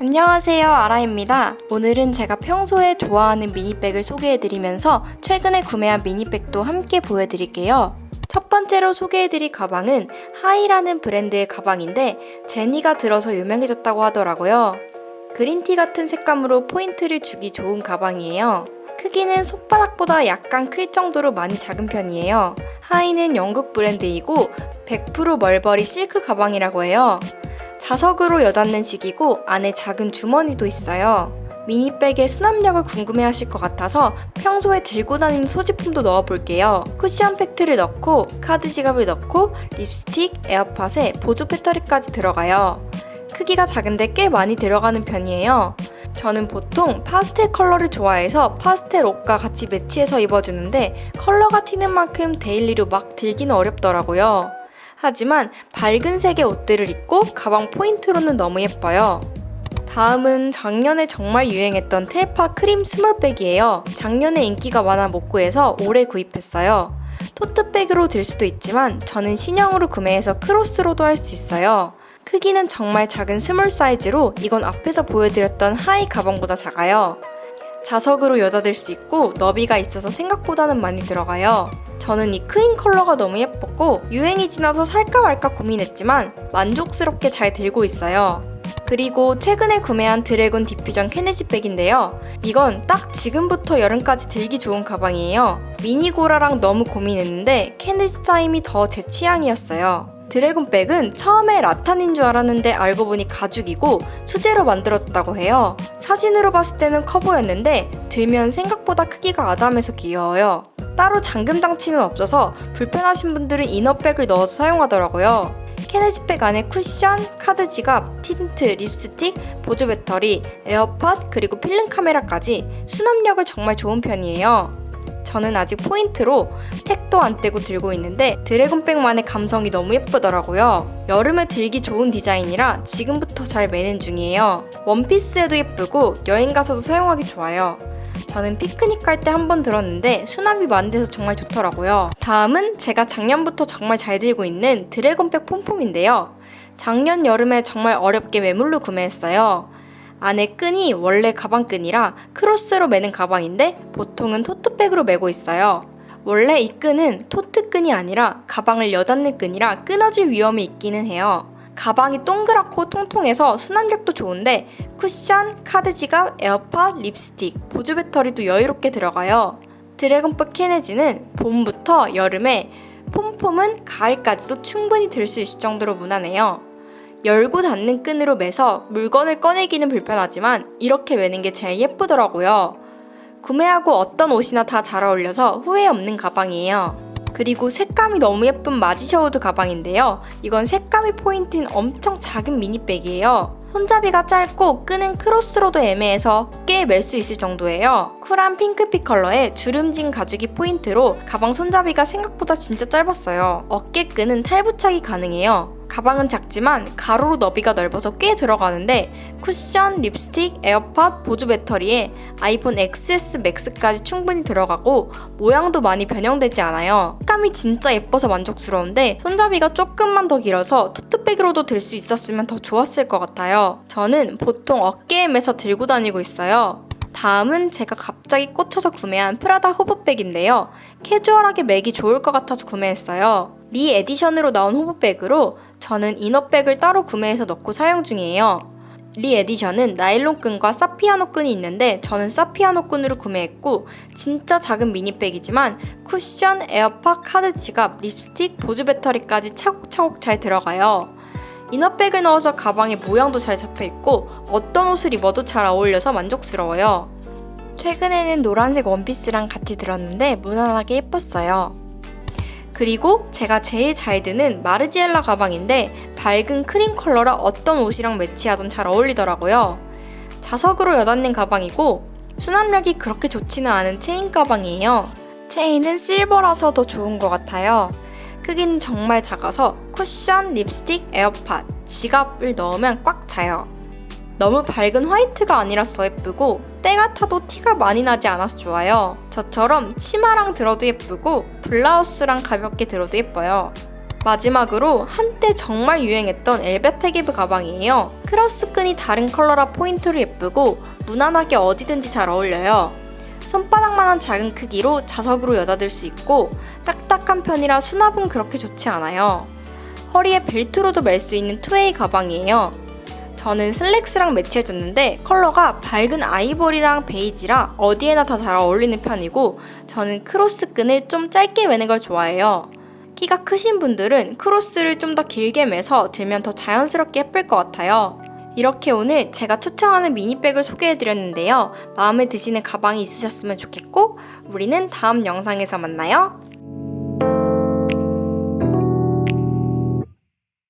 안녕하세요 아라입니다. 오늘은 제가 평소에 좋아하는 미니백을 소개해드리면서 최근에 구매한 미니백도 함께 보여드릴게요 첫 번째로 소개해드릴 가방은 하이라는 브랜드의 가방인데 제니가 들어서 유명해졌다고 하더라고요. 그린티 같은 색감으로 포인트를 주기 좋은 가방이에요. 크기는 손바닥보다 약간 클 정도로 많이 작은 편이에요. 하이는 영국 브랜드이고 100% 멀버리 실크 가방이라고 해요. 자석으로 여닫는 식이고 안에 작은 주머니도 있어요. 미니백의 수납력을 궁금해하실 것 같아서 평소에 들고 다니는 소지품도 넣어볼게요. 쿠션 팩트를 넣고 카드 지갑을 넣고 립스틱, 에어팟에 보조 배터리까지 들어가요. 크기가 작은데 꽤 많이 들어가는 편이에요. 저는 보통 파스텔 컬러를 좋아해서 파스텔 옷과 같이 매치해서 입어주는데 컬러가 튀는 만큼 데일리로 막 들기는 어렵더라고요. 하지만 밝은 색의 옷들을 입고 가방 포인트로는 너무 예뻐요. 다음은 작년에 정말 유행했던 텔파 크림 스몰백이에요. 작년에 인기가 많아 못 구해서 올해 구입했어요. 토트백으로 들 수도 있지만 저는 신형으로 구매해서 크로스로도 할 수 있어요. 크기는 정말 작은 스몰 사이즈로 이건 앞에서 보여드렸던 하이 가방보다 작아요. 자석으로 여닫을 수 있고 너비가 있어서 생각보다는 많이 들어가요. 저는 이 크림 컬러가 너무 예뻤고 유행이 지나서 살까 말까 고민했지만 만족스럽게 잘 들고 있어요. 그리고 최근에 구매한 드래곤 디퓨전 케네지 백인데요. 이건 딱 지금부터 여름까지 들기 좋은 가방이에요. 미니고라랑 너무 고민했는데 케네지 타임이 더 제 취향이었어요. 드래곤 백은 처음에 라탄인 줄 알았는데 알고 보니 가죽이고 수제로 만들어졌다고 해요. 사진으로 봤을 때는 커 보였는데 들면 생각보다 크기가 아담해서 귀여워요. 따로 잠금 장치는 없어서 불편하신 분들은 이너백을 넣어서 사용하더라고요. 케네지백 안에 쿠션, 카드 지갑, 틴트, 립스틱, 보조 배터리, 에어팟, 그리고 필름 카메라까지 수납력을 정말 좋은 편이에요. 저는 아직 포인트로 택도 안 떼고 들고 있는데 드래곤백만의 감성이 너무 예쁘더라고요. 여름에 들기 좋은 디자인이라 지금부터 잘 매는 중이에요. 원피스에도 예쁘고 여행 가서도 사용하기 좋아요. 저는 피크닉 갈 때 한 번 들었는데 수납이 많은 데서 정말 좋더라고요. 다음은 제가 작년부터 정말 잘 들고 있는 드래곤백 폼폼인데요. 작년 여름에 정말 어렵게 매물로 구매했어요. 안에 끈이 원래 가방끈이라 크로스로 매는 가방인데 보통은 토트백으로 매고 있어요. 원래 이 끈은 토트끈이 아니라 가방을 여닫는 끈이라 끊어질 위험이 있기는 해요. 가방이 동그랗고 통통해서 수납력도 좋은데 쿠션, 카드 지갑, 에어팟, 립스틱, 보조 배터리도 여유롭게 들어가요. 드래곤백 케네지는 봄부터 여름에 폼폼은 가을까지도 충분히 들 수 있을 정도로 무난해요. 열고 닫는 끈으로 매서 물건을 꺼내기는 불편하지만 이렇게 매는 게 제일 예쁘더라고요. 구매하고 어떤 옷이나 다 잘 어울려서 후회 없는 가방이에요. 그리고 색감이 너무 예쁜 마지셔우드 가방인데요. 이건 색감이 포인트인 엄청 작은 미니백이에요. 손잡이가 짧고 끈은 크로스로도 애매해서 꽤 멜 수 있을 정도예요. 쿨한 핑크빛 컬러에 주름진 가죽이 포인트로 가방 손잡이가 생각보다 진짜 짧았어요. 어깨 끈은 탈부착이 가능해요. 가방은 작지만 가로로 너비가 넓어서 꽤 들어가는데 쿠션, 립스틱, 에어팟, 보조 배터리에 아이폰 XS 맥스까지 충분히 들어가고 모양도 많이 변형되지 않아요. 색감이 진짜 예뻐서 만족스러운데 손잡이가 조금만 더 길어서 토트백으로도 들 수 있었으면 더 좋았을 것 같아요. 저는 보통 어깨에 매서 들고 다니고 있어요. 다음은 제가 갑자기 꽂혀서 구매한 프라다 호브백인데요. 캐주얼하게 매기 좋을 것 같아서 구매했어요. 리 에디션으로 나온 호브백으로 저는 이너백을 따로 구매해서 넣고 사용 중이에요. 리 에디션은 나일론 끈과 사피아노 끈이 있는데 저는 사피아노 끈으로 구매했고 진짜 작은 미니백이지만 쿠션, 에어팟, 카드 지갑, 립스틱, 보조 배터리까지 차곡차곡 잘 들어가요. 이너백을 넣어서 가방의 모양도 잘 잡혀있고 어떤 옷을 입어도 잘 어울려서 만족스러워요. 최근에는 노란색 원피스랑 같이 들었는데 무난하게 예뻤어요. 그리고 제가 제일 잘 드는 마르지엘라 가방인데 밝은 크림 컬러라 어떤 옷이랑 매치하던 잘 어울리더라고요. 자석으로 여닫는 가방이고 수납력이 그렇게 좋지는 않은 체인 가방이에요. 체인은 실버라서 더 좋은 것 같아요. 크기는 정말 작아서 쿠션, 립스틱, 에어팟, 지갑을 넣으면 꽉 차요. 너무 밝은 화이트가 아니라서 더 예쁘고 때가 타도 티가 많이 나지 않아서 좋아요. 저처럼 치마랑 들어도 예쁘고 블라우스랑 가볍게 들어도 예뻐요. 마지막으로 한때 정말 유행했던 엘베테기브 가방이에요. 크로스끈이 다른 컬러라 포인트로 예쁘고 무난하게 어디든지 잘 어울려요. 손바닥만한 작은 크기로 자석으로 여닫을 수 있고 딱딱한 편이라 수납은 그렇게 좋지 않아요. 허리에 벨트로도 멜 수 있는 투웨이 가방이에요. 저는 슬랙스랑 매치해줬는데 컬러가 밝은 아이보리랑 베이지라 어디에나 다 잘 어울리는 편이고 저는 크로스끈을 좀 짧게 매는 걸 좋아해요. 키가 크신 분들은 크로스를 좀 더 길게 매서 들면 더 자연스럽게 예쁠 것 같아요. 이렇게 오늘 제가 추천하는 미니백을 소개해드렸는데요. 마음에 드시는 가방이 있으셨으면 좋겠고, 우리는 다음 영상에서 만나요.